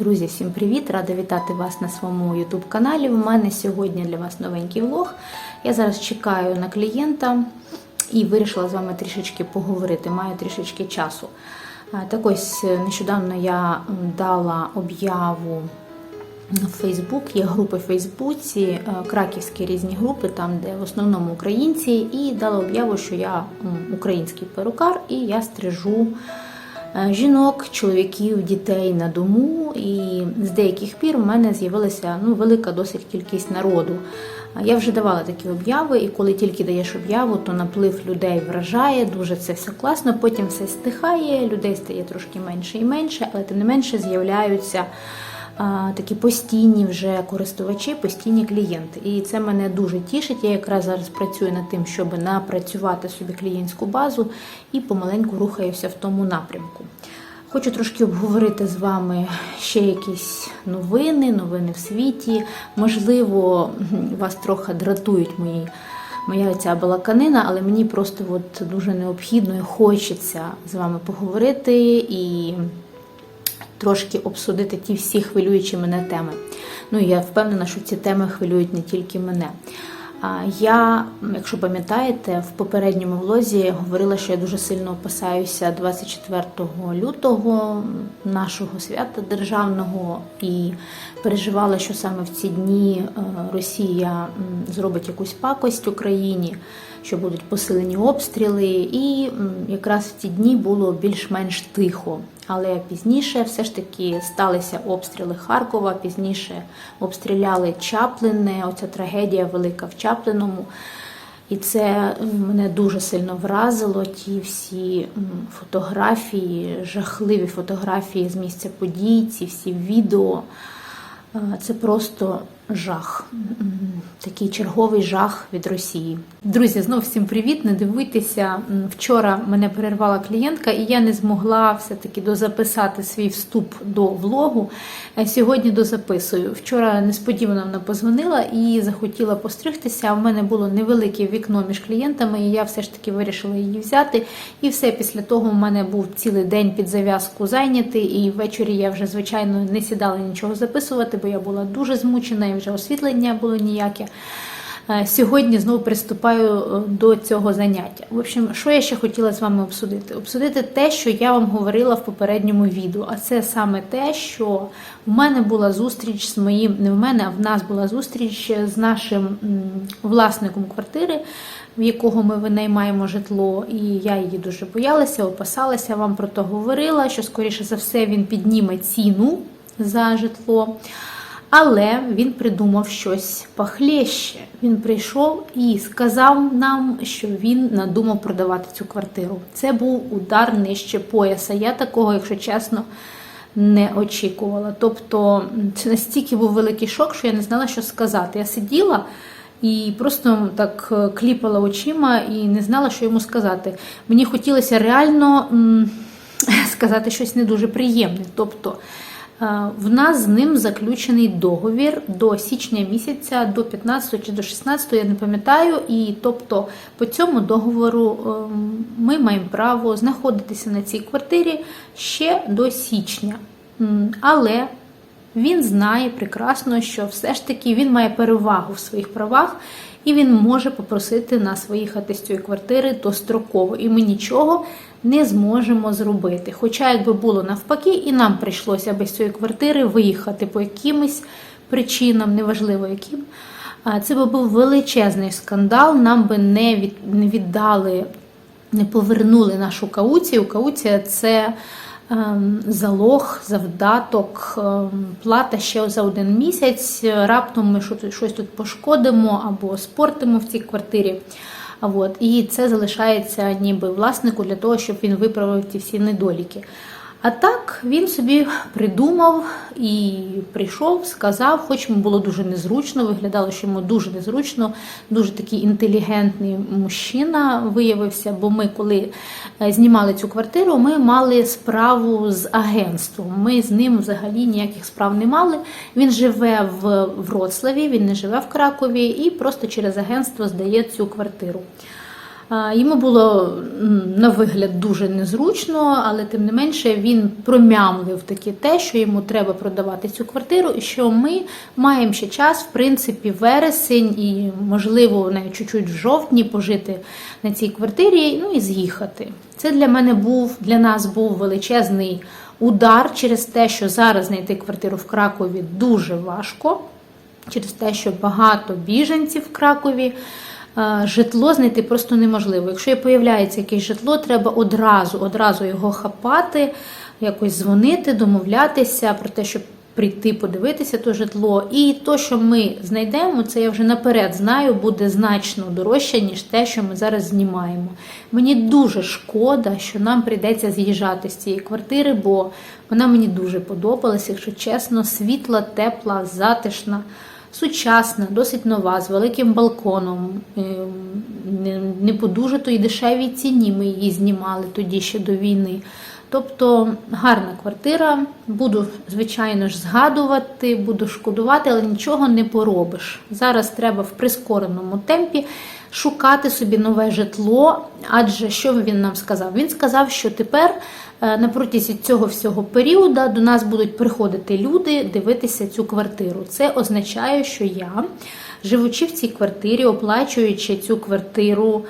Друзі, всім привіт! Рада вітати вас на своєму YouTube каналі. У мене сьогодні для вас новенький влог. Я зараз чекаю на клієнта і вирішила з вами трішечки поговорити. Маю трішечки часу. Так ось нещодавно я дала об'яву в Фейсбук, є групи в Фейсбуці, е, краківські різні групи, там де в основному українці, і дала об'яву, що я український перукар і я стрижу е, жінок, чоловіків, дітей на дому. І з деяких пір у мене з'явилася ну, велика досить кількість народу. Я вже давала такі об'яви, і коли тільки даєш об'яву, то наплив людей вражає, дуже це все класно. Потім все стихає, людей стає трошки менше і менше, але тим не менше з'являються такі постійні вже користувачі, постійні клієнти. І це мене дуже тішить. Я якраз зараз працюю над тим, щоб напрацювати собі клієнтську базу і помаленьку рухаюся в тому напрямку. Хочу трошки обговорити з вами ще якісь новини, новини в світі. Можливо, вас трохи дратують мої. Моя ця балаканина, але мені просто от дуже необхідно і хочеться з вами поговорити і трошки обсудити ті всі хвилюючі мене теми. Ну я впевнена, що ці теми хвилюють не тільки мене. Я, якщо пам'ятаєте, в попередньому влозі говорила, що я дуже сильно опасаюся 24 лютого нашого свята державного і переживала, що саме в ці дні е, Росія зробить якусь пакость Україні, що будуть посилені обстріли, і якраз в ці дні було більш-менш тихо. Але пізніше все ж таки сталися обстріли Харкова, пізніше обстріляли Чаплине, оця трагедія велика в Чаплиному. І це мене дуже сильно вразило. Ті всі фотографії, жахливі фотографії з місця подій, ці всі відео. Е, Це просто жах, такий черговий жах від Росії. Друзі, знов всім привіт! Не дивуйтеся. Вчора мене перервала клієнтка, і я не змогла все-таки дозаписати свій вступ до влогу. Е, Сьогодні дозаписую. Вчора несподівано вона позвонила і захотіла постригтися. А в мене було невелике вікно між клієнтами, і я все ж таки вирішила її взяти. І все після того в мене був цілий день під зав'язку зайнятий, і ввечері я вже звичайно не сідала нічого записувати, бо я була дуже змучена вже освітлення було ніяке. Е, Сьогодні знову приступаю е, до цього заняття. В общем, що я ще хотіла з вами обсудити? Обсудити те, що я вам говорила в попередньому відео. А це саме те, що в мене була зустріч з моїм, не в мене, а в нас була зустріч з нашим власником квартири, в якого ми винаймаємо житло, і я її дуже боялася, опасалася, вам про то говорила, що скоріше за все він підніме ціну за житло. Але він придумав щось пахлєще. Він прийшов і сказав нам, що він надумав продавати цю квартиру. Це був удар нижче пояса. Я такого, якщо чесно, не очікувала. Тобто, це настільки був великий шок, що я не знала, що сказати. Я сиділа. І просто так е, кліпала очима і не знала, що йому сказати. Мені хотілося реально м, сказати щось не дуже приємне. Тобто в нас з ним заключений договір до січня місяця, до 15 чи до 16, я не пам'ятаю. І тобто по цьому договору е, ми маємо право знаходитися на цій квартирі ще до січня. Але він знає прекрасно, що все ж таки він має перевагу в своїх правах, і він може попросити нас виїхати з цієї квартири достроково, і ми нічого не зможемо зробити. Хоча, якби було навпаки, і нам прийшлося без цієї квартири виїхати по якимось причинам, неважливо яким. Це би був величезний скандал. Нам би не віддали, не повернули нашу кауцію. Кауція це ем, залог, завдаток, ем, плата ще за один місяць. Раптом ми щось тут пошкодимо або спортимо в цій квартирі. От, і це залишається ніби власнику для того, щоб він виправив ті всі недоліки. А так він собі придумав і прийшов, сказав, хоч йому було дуже незручно, виглядало, що йому дуже незручно, дуже такий інтелігентний мужчина виявився. Бо ми, коли е, знімали цю квартиру, ми мали справу з агентством. Ми з ним взагалі ніяких справ не мали. Він живе в Вроцлаві, він не живе в Кракові і просто через агентство здає цю квартиру. Йому було на вигляд дуже незручно, але тим не менше він промямлив таки те, що йому треба продавати цю квартиру, і що ми маємо ще час, в принципі, вересень і, можливо, навіть чуть-чуть в жовтні пожити на цій квартирі, ну і з'їхати. Це для мене був для нас був величезний удар через те, що зараз знайти квартиру в Кракові дуже важко, через те, що багато біженців в Кракові. Житло знайти просто неможливо. Якщо появляється якесь житло, треба одразу, одразу його хапати, якось дзвонити, домовлятися про те, щоб прийти подивитися то житло. І то, що ми знайдемо, це я вже наперед знаю, буде значно дорожче, ніж те, що ми зараз знімаємо. Мені дуже шкода, що нам прийдеться з'їжджати з цієї квартири, бо вона мені дуже подобалася, якщо чесно, світла, тепла, затишна. Сучасна, досить нова, з великим балконом, ем, не- по дуже то й дешевій ціні ми її знімали тоді ще до війни. Тобто гарна квартира. Буду, звичайно ж, згадувати, буду шкодувати, але нічого не поробиш. Зараз треба в прискореному темпі шукати собі нове житло. Адже що він нам сказав? Він сказав, що тепер е, на протязі цього всього періоду до нас будуть приходити люди дивитися цю квартиру. Це означає, що я, живучи в цій квартирі, оплачуючи цю квартиру.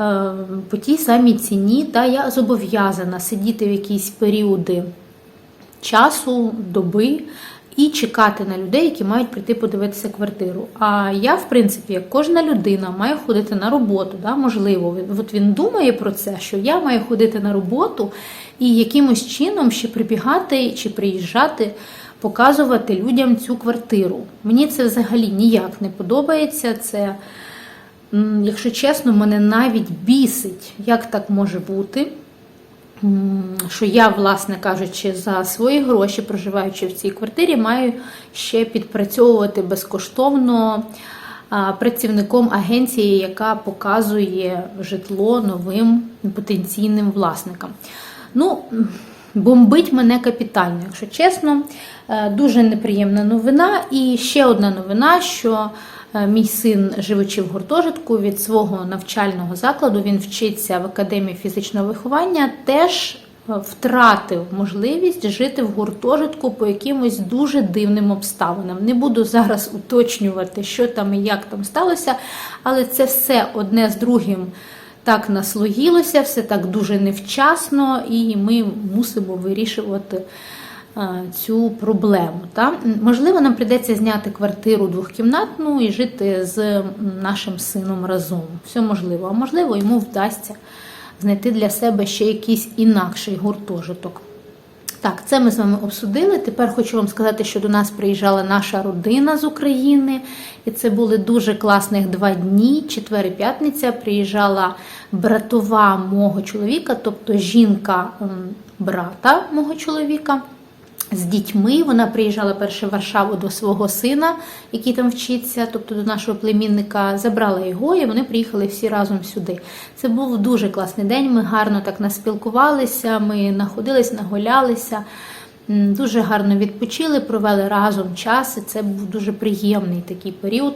Е, По тій самій ціні, та я зобов'язана сидіти в якісь періоди часу, доби і чекати на людей, які мають прийти подивитися квартиру. А я, в принципі, як кожна людина, маю ходити на роботу. Да? Можливо, от він думає про це, що я маю ходити на роботу і якимось чином ще прибігати чи приїжджати. Показувати людям цю квартиру. Мені це взагалі ніяк не подобається. Це, якщо чесно, мене навіть бісить, як так може бути. Що я, власне кажучи, за свої гроші, проживаючи в цій квартирі, маю ще підпрацьовувати безкоштовно працівником агенції, яка показує житло новим потенційним власникам. Ну, бомбить мене капітально, якщо чесно. Е, Дуже неприємна новина. І ще одна новина, що мій син, живучи в гуртожитку від свого навчального закладу, він вчиться в академії фізичного виховання, теж е, втратив можливість жити в гуртожитку по якимось дуже дивним обставинам. Не буду зараз уточнювати, що там і як там сталося, але це все одне з другим так наслоїлося, все так дуже невчасно, і ми мусимо вирішувати е, цю проблему. Та? Можливо, нам прийдеться зняти квартиру двохкімнатну і жити з нашим сином разом. Все можливо. А можливо, йому вдасться знайти для себе ще якийсь інакший гуртожиток. Так, це ми з вами обсудили. Тепер хочу вам сказати, що до нас приїжджала наша родина з України, і це були дуже класних два дні. Четвер і п'ятниця приїжджала братова мого чоловіка, тобто жінка брата мого чоловіка. З дітьми вона приїжджала перше в Варшаву до свого сина, який там вчиться, тобто до нашого племінника, забрала його, і вони приїхали всі разом сюди. Це був дуже класний день. Ми гарно так наспілкувалися, ми находились, нагулялися, дуже гарно відпочили, провели разом час. І це був дуже приємний такий період.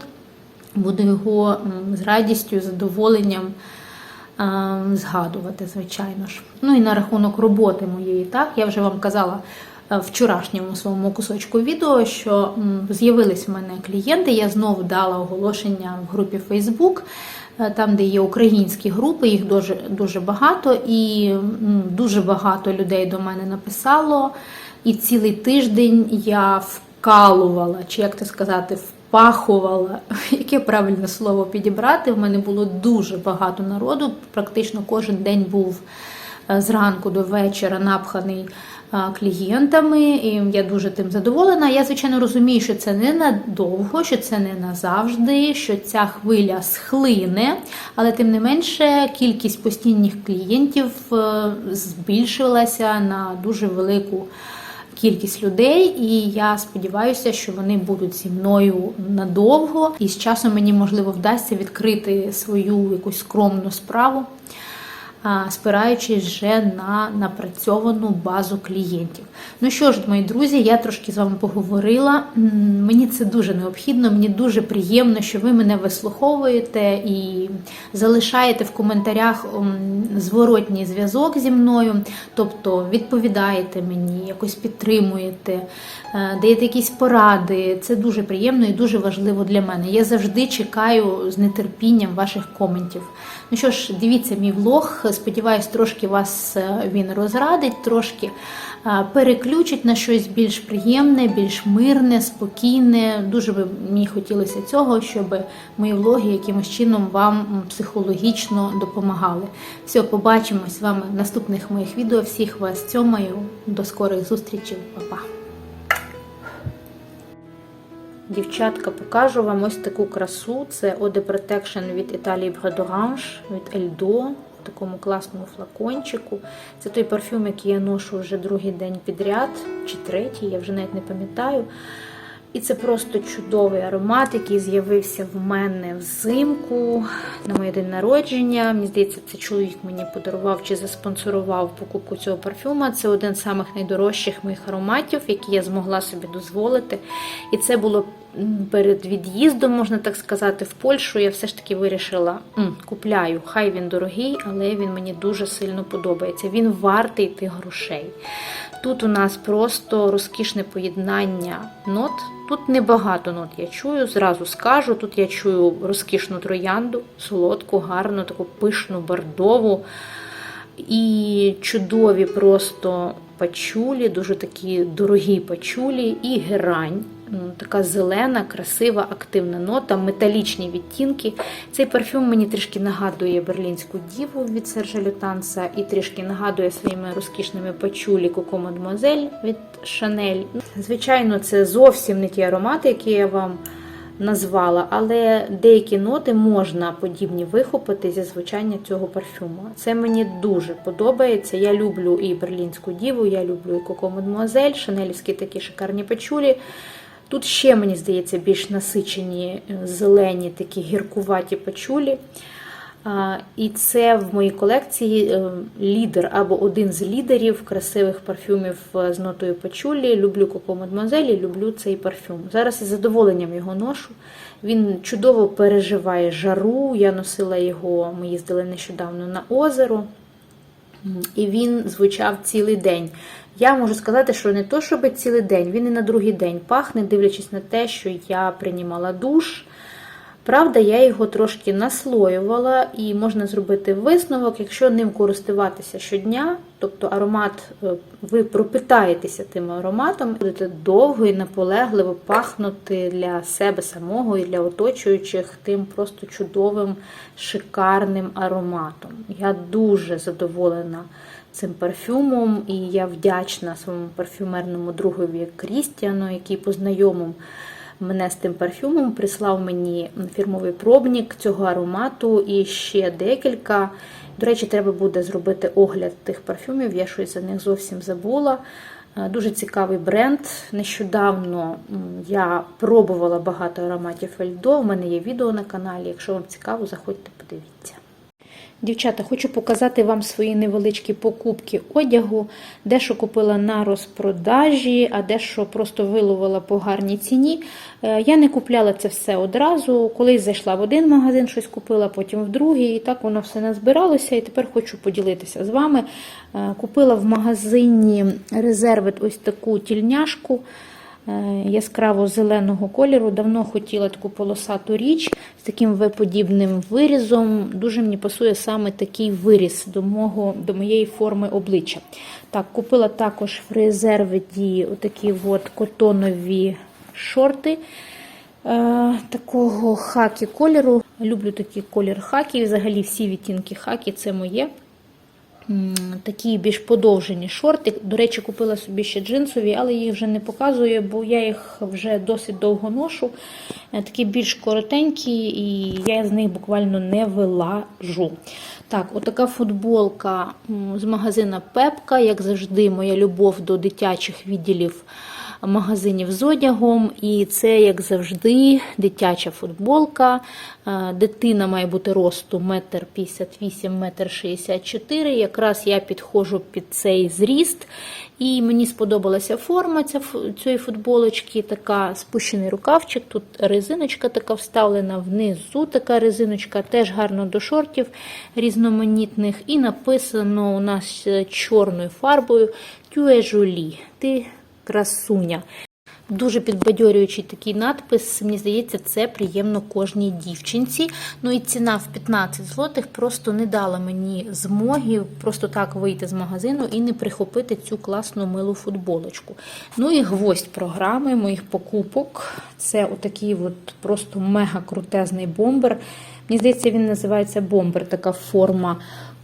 Буду його з радістю, задоволенням згадувати, звичайно ж. Ну і на рахунок роботи моєї, так, я вже вам казала вчорашньому своєму кусочку відео, що з'явились в мене клієнти. Я знову дала оголошення в групі Facebook, е, там, де є українські групи, їх дуже, дуже багато, і дуже багато людей до мене написало. І цілий тиждень я вкалувала, чи як це сказати, впахувала, яке правильне слово підібрати. В мене було дуже багато народу, практично кожен день був е, зранку до вечора напханий е, клієнтами, і я дуже тим задоволена. Я, звичайно, розумію, що це не надовго, що це не назавжди, що ця хвиля схлине, але тим не менше кількість постійних клієнтів е, збільшилася на дуже велику кількість людей, і я сподіваюся, що вони будуть зі мною надовго, і з часом мені можливо вдасться відкрити свою якусь скромну справу. Спираючись вже на напрацьовану базу клієнтів. Ну що ж, мої друзі, я трошки з вами поговорила. Мені це дуже необхідно, мені дуже приємно, що ви мене вислуховуєте і залишаєте в коментарях зворотній зв'язок зі мною, тобто відповідаєте мені, якось підтримуєте, е, даєте якісь поради. Це дуже приємно і дуже важливо для мене. Я завжди чекаю з нетерпінням ваших коментів. Ну що ж, дивіться мій влог. Сподіваюсь, трошки вас е, він розрадить, трошки е, переключить на щось більш приємне, більш мирне, спокійне. Дуже би мені хотілося цього, щоб мої влоги якимось чином вам психологічно допомагали. Все, побачимось з вами в наступних моїх відео. Всіх вас цьомаю. До скорих зустрічей, Па-па! Дівчатка, покажу вам ось таку красу. Це Eau de Protection від Італії Bras d'Orange, від Eldo такому класному флакончику. Це той парфюм, який я ношу вже другий день підряд, чи третій, я вже навіть не пам'ятаю. І це просто чудовий аромат, який з'явився в мене взимку на моє день народження. Мені здається, це чоловік мені подарував чи заспонсорував покупку цього парфюма. Це один з самих найдорожчих моїх ароматів, які я змогла собі дозволити. І це було перед від'їздом, можна так сказати, в Польщу. Я все ж таки вирішила, «М, купляю. Хай він дорогий, але він мені дуже сильно подобається. Він вартий тих грошей. Тут у нас просто розкішне поєднання нот. Тут небагато нот я чую, зразу скажу. Тут я чую розкішну троянду, солодку, гарну, таку пишну, бордову. І чудові просто пачулі, дуже такі дорогі пачулі, і герань. М, Така зелена, красива, активна нота, металічні відтінки. Цей парфюм мені трішки нагадує берлінську діву від Сержа Лютанса і трішки нагадує своїми розкішними пачулі Коко Мадмуазель від Шанель. Звичайно, це зовсім не ті аромати, які я вам назвала, але деякі ноти можна подібні вихопити зі звучання цього парфюму. Це мені дуже подобається. Я люблю і берлінську діву, я люблю і Коко Мадмуазель, шанелівські такі шикарні пачулі. Тут ще, мені здається, більш насичені е, зелені такі гіркуваті пачулі. І це в моїй колекції е, лідер або один з лідерів красивих парфюмів е, з нотою пачулі. Люблю Коко Мадмуазелі, люблю цей парфюм. Зараз із задоволенням його ношу. Він чудово переживає жару. Я носила його, ми їздили нещодавно на озеро. І він звучав цілий день. Я можу сказати, що не то, щоб цілий день, він і на другий день пахне, дивлячись на те, що я приймала душ. Правда, я його трошки наслоювала, і можна зробити висновок, якщо ним користуватися щодня, тобто аромат, е, ви пропитаєтеся тим ароматом, будете довго і наполегливо пахнути для себе самого і для оточуючих тим просто чудовим, шикарним ароматом. Я дуже задоволена цим парфюмом, і я вдячна своєму парфюмерному другові Крістіану, який познайомив мене з тим парфюмом, прислав мені фірмовий пробник цього аромату і ще декілька. До речі, треба буде зробити огляд тих парфюмів, я щось за них зовсім забула. Е, Дуже цікавий бренд. Нещодавно я пробувала багато ароматів Ельдо. У мене є відео на каналі. Якщо вам цікаво, заходьте, подивіться. Дівчата, хочу показати вам свої невеличкі покупки одягу, дещо купила на розпродажі, а дещо просто виловила по гарній ціні. Е, Я не купляла це все одразу. Колись зайшла в один магазин, щось купила, потім в другий. І так воно все назбиралося. І тепер хочу поділитися з вами. Е, Купила в магазині резервит ось таку тільняшку яскраво зеленого кольору. Давно хотіла таку полосату річ з таким В-подібним вирізом. Дуже мені пасує саме такий виріз до, мого, до моєї форми обличчя. Так, купила також в резервиді отакі от котонові шорти. Е, такого хакі кольору. Люблю такий колір хакі. Взагалі всі відтінки хакі це моє. Такі більш подовжені шорти. До речі, купила собі ще джинсові, але їх вже не показую, бо я їх вже досить довго ношу. Е, Такі більш коротенькі, і я з них буквально не вилажу. Так, отака футболка з магазина Пепка, як завжди, моя любов до дитячих відділів магазинів з одягом, і це, як завжди, дитяча футболка. Е, Дитина має бути росту 1,58 м, 1,64 м. Якраз я підходжу під цей зріст. І мені сподобалася форма цієї футболочки, така спущений рукавчик. Тут резиночка така вставлена, внизу така резиночка, теж гарно до шортів різноманітних. І написано у нас е, чорною фарбою Тюе Жулі. Ти красуня. Дуже підбадьорюючий такий надпис. Мені здається, це приємно кожній дівчинці. Ну і ціна в 15 злотих просто не дала мені змоги просто так вийти з магазину і не прихопити цю класну милу футболочку. Ну і гвоздь програми моїх покупок. Це отакий от просто мега крутезний бомбер. Мені здається, він називається бомбер, така форма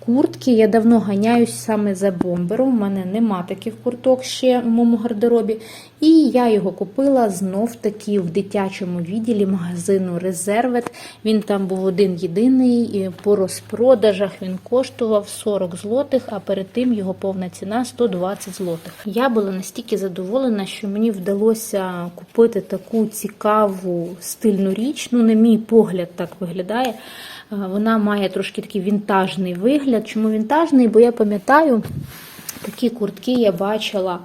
куртки. Я давно ганяюсь саме за бомбером. У мене нема таких курток ще в моєму гардеробі. І я його купила знов таки в дитячому відділі магазину Резервет. Він там був один єдиний. і По розпродажах він коштував 40 злотих, а перед тим його повна ціна 120 злотих. Я була настільки задоволена, що мені вдалося купити таку цікаву стильну річ. Ну, на мій погляд, так виглядає. Е, Вона має трошки такий вінтажний вигляд. Чому вінтажний? Бо я пам'ятаю, такі куртки я бачила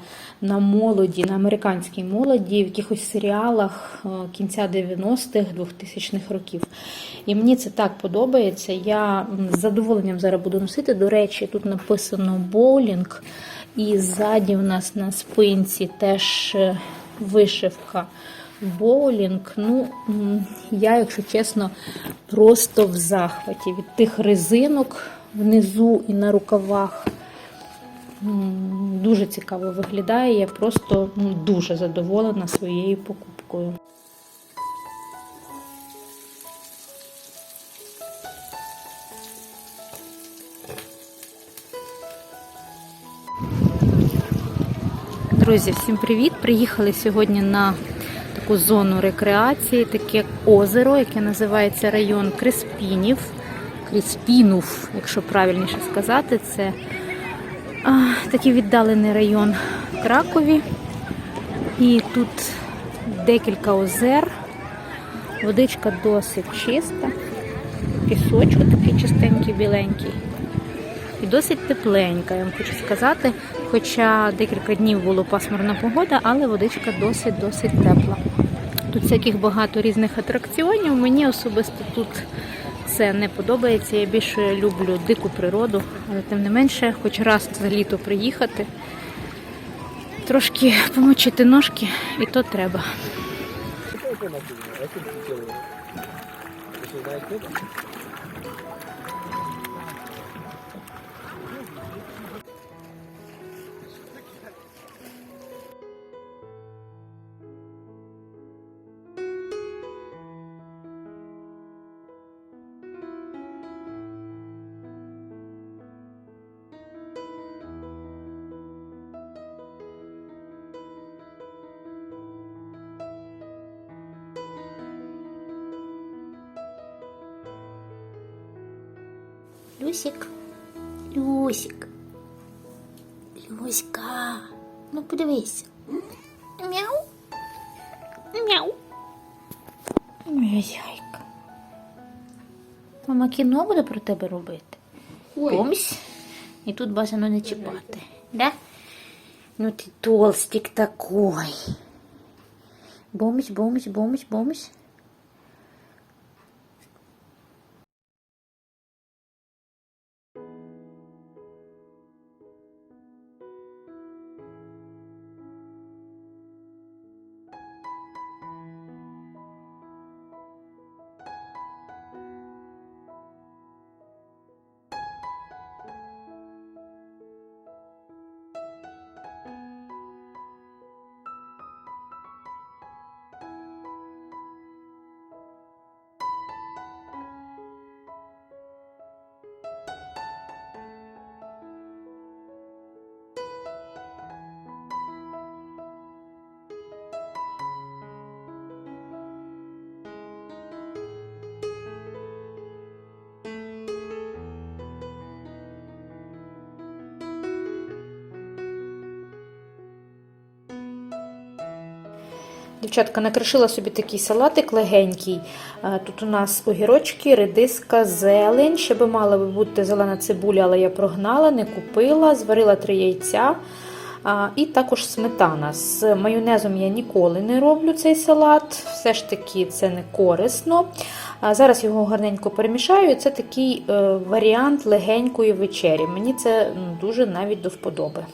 на молоді, на американській молоді, в якихось серіалах е, кінця 90-х, 2000-х років. І мені це так подобається. Я з задоволенням зараз буду носити. До речі, тут написано боулінг, і ззаді в нас на спинці теж е, вишивка боулінг. Ну, я, якщо чесно, просто в захваті від тих резинок внизу і на рукавах. Дуже цікаво виглядає. Я просто ну, дуже задоволена своєю покупкою. Друзі, всім привіт! Приїхали сьогодні на таку зону рекреації, таке озеро, яке називається район Креспінів. Кріспінув, якщо правильніше сказати, це а, такий віддалений район в Кракові. І тут декілька озер. Водичка досить чиста, пісочок такий чистенький, біленький. І досить тепленька, я вам хочу сказати. Хоча декілька днів було пасмурна погода, але водичка досить-досить тепла. Тут всяких багато різних атракціонів. Мені особисто тут це не подобається. Я більше люблю дику природу, але тим не менше, хоч раз за літо приїхати, трошки помочити ножки, і то треба. Thank это Люсик, Люсик, Люська, ну подивись. Мяу. Мяу. Мязяйка. Мама кіно буде про тебе робити. Помсь. І тут бажано не чіпати. Да? Ну ти толстик такой. Бомсь, бомсь, бомсь, бомсь. Дівчатка, накришила собі такий салатик легенький. Е, Тут у нас огірочки, редиска, зелень. Ще би мала би бути зелена цибуля, але я прогнала, не купила. Зварила три яйця. І також сметана. З майонезом я ніколи не роблю цей салат, все ж таки це не корисно. Зараз його гарненько перемішаю. Це такий е, варіант легенької вечері. Мені це дуже навіть до вподоби.